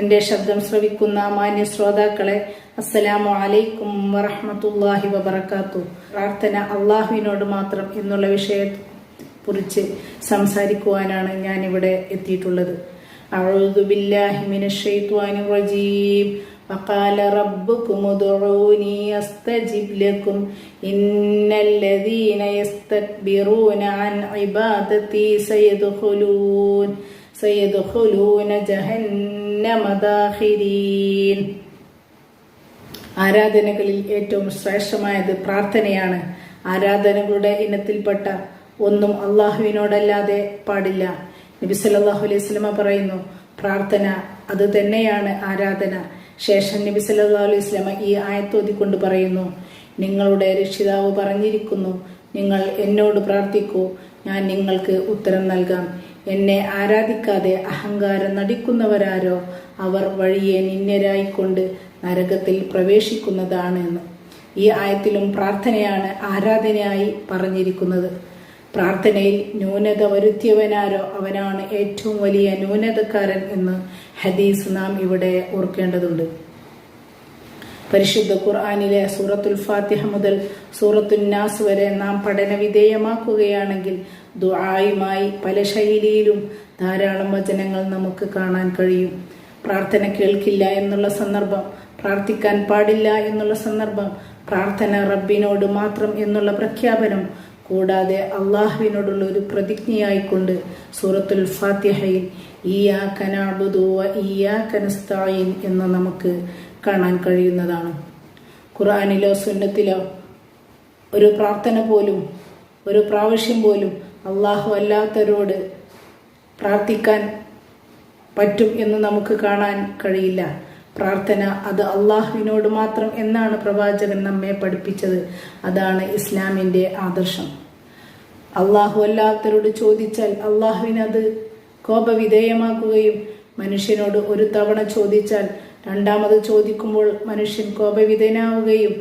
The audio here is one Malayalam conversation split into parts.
എൻ്റെ ശബ്ദം ശ്രവിക്കുന്ന മാന്യ ശ്രോതാക്കളെ അസ്സലാമു അലൈക്കും വറഹ്മത്തുള്ളാഹി വബറകാത്തു പ്രാർത്ഥന അള്ളാഹുവിനോട് മാത്രം എന്നുള്ള വിഷയത്തെ കുറിച്ച് സംസാരിക്കുവാനാണ് ഞാൻ ഇവിടെ എത്തിയിട്ടുള്ളത് أعوذ بالله من الشيطان الرجيم وقال ربكم ادعوني أستجب لكم إن الذين يستكبرون عن عبادتي سيدخلون സയദ്ഖുലൂന ജഹന്നമ ആരാധനകളിൽ ഏറ്റവും ശ്രേഷ്ഠമായത് പ്രാർത്ഥനയാണ്. ആരാധനകളുടെ ഇനത്തിൽപ്പെട്ട ഒന്നും അള്ളാഹുവിനോടല്ലാതെ പാടില്ല. നബി സല്ലാഹു അലൈഹി സ്വലമ പറയുന്നു പ്രാർത്ഥന അത് തന്നെയാണ് ആരാധന. ശേഷം നബി സല്ലാ അലൈഹി സ്വലമ ഈ ആയത്തോതിക്കൊണ്ട് പറയുന്നു നിങ്ങളുടെ രക്ഷിതാവ് പറഞ്ഞിരിക്കുന്നു നിങ്ങൾ എന്നോട് പ്രാർത്ഥിക്കൂ ഞാൻ നിങ്ങൾക്ക് ഉത്തരം നൽകാം. എന്നെ ആരാധിക്കാതെ അഹങ്കാരം നടിക്കുന്നവരാരോ അവർ വഴിയെ നിന്നരായിക്കൊണ്ട് നരകത്തിൽ പ്രവേശിക്കുന്നതാണ് എന്ന്. ഈ ആയത്തിലും പ്രാർത്ഥനയാണ് ആരാധനയായി പറഞ്ഞിരിക്കുന്നത്. പ്രാർത്ഥനയിൽ ന്യൂനത വരുത്തിയവനാരോ അവനാണ് ഏറ്റവും വലിയ ന്യൂനതക്കാരൻ എന്ന് ഹദീസ് നാം ഇവിടെ ഓർക്കേണ്ടതുണ്ട്. പരിശുദ്ധ ഖുർആാനിലെ സൂറത്തുൽ ഫാത്തിഹ മുതൽ സൂറത്തുൽ നാസ് വരെ നാം പഠന വിധേയമാക്കുകയാണെങ്കിൽ ദുആയുമായി പല ശൈലിയിലും ധാരാളം വചനങ്ങൾ നമുക്ക് കാണാൻ കഴിയും. പ്രാർത്ഥന കേൾക്കില്ല എന്നുള്ള സന്ദർഭം പ്രാർത്ഥിക്കാൻ പാടില്ല എന്നുള്ള സന്ദർഭം പ്രാർത്ഥന റബ്ബിനോട് മാത്രം എന്നുള്ള പ്രഖ്യാപനം കൂടാതെ അള്ളാഹുവിനോടുള്ള ഒരു പ്രതിജ്ഞയായിക്കൊണ്ട് സൂറത്തുൽ ഫാത്തിഹയിൽ ഈയാക്കനാബുദു ഈയാക്കനസ്തായിൻ എന്ന് നമുക്ക് കാണാൻ കഴിയുന്നതാണ്. ഖുർആാനിലോ സുന്നത്തിലോ ഒരു പ്രാർത്ഥന പോലും ഒരു പ്രാവശ്യം പോലും അള്ളാഹു അല്ലാത്തവരോട് പ്രാർത്ഥിക്കാൻ പറ്റും എന്ന് നമുക്ക് കാണാൻ കഴിയില്ല. പ്രാർത്ഥന അത് അള്ളാഹുവിനോട് മാത്രം എന്നാണ് പ്രവാചകൻ നമ്മെ പഠിപ്പിച്ചത്. അതാണ് ഇസ്ലാമിന്റെ ആദർശം. അള്ളാഹു അല്ലാത്തവരോട് ചോദിച്ചാൽ അള്ളാഹുവിനത് കോപവിധേയമാക്കുകയും മനുഷ്യനോട് ഒരു തവണ ചോദിച്ചാൽ രണ്ടാമത് ചോദിക്കുമ്പോൾ മനുഷ്യൻ കോപവിധേനാവുകയും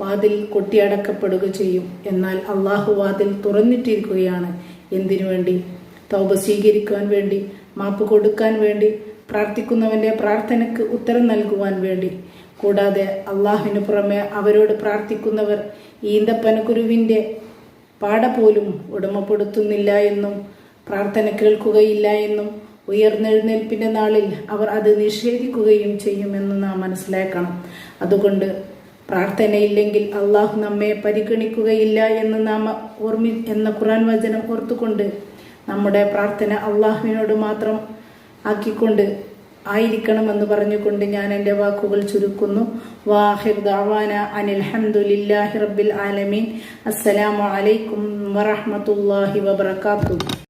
വാതിൽ കൊട്ടിയടക്കപ്പെടുക ചെയ്യും. എന്നാൽ അള്ളാഹു വാതിൽ തുറന്നിട്ടിരിക്കുകയാണ്. എന്തിനു വേണ്ടി? തൗബ സ്വീകരിക്കുവാൻ വേണ്ടി മാപ്പ് കൊടുക്കാൻ വേണ്ടി പ്രാർത്ഥിക്കുന്നവന്റെ പ്രാർത്ഥനയ്ക്ക് ഉത്തരം നൽകുവാൻ വേണ്ടി. കൂടാതെ അള്ളാഹുവിന് പുറമെ അവരോട് പ്രാർത്ഥിക്കുന്നവർ ഈന്തപ്പനക്കുരുവിന്റെ പാട പോലും ഉടമപ്പെടുത്തുന്നില്ല എന്നും പ്രാർത്ഥന കേൾക്കുകയില്ല എന്നും ഉയർന്നെഴുന്നേൽപ്പിന്റെ നാളിൽ അവർ അത് നിഷേധിക്കുകയും ചെയ്യുമെന്ന് നാം മനസ്സിലാക്കണം. അതുകൊണ്ട് പ്രാർത്ഥനയില്ലെങ്കിൽ അള്ളാഹു നമ്മെ പരിഗണിക്കുകയില്ല എന്ന് നാം ഓർമ്മി എന്ന ഖുറാൻ വചനം ഓർത്തുകൊണ്ട് നമ്മുടെ പ്രാർത്ഥന അള്ളാഹുവിനോട് മാത്രം ആക്കിക്കൊണ്ട് ആയിരിക്കണമെന്ന് പറഞ്ഞുകൊണ്ട് ഞാൻ എന്റെ വാക്കുകൾ ചുരുക്കുന്നു. വാഹിർ ദാവാന അനിൽ ഹംദുലില്ലാഹി റബ്ബിൽ ആലമീൻ. അസ്സലാമു അലൈക്കും വറഹ്മത്തുള്ളാഹി വബറകാതുഹു.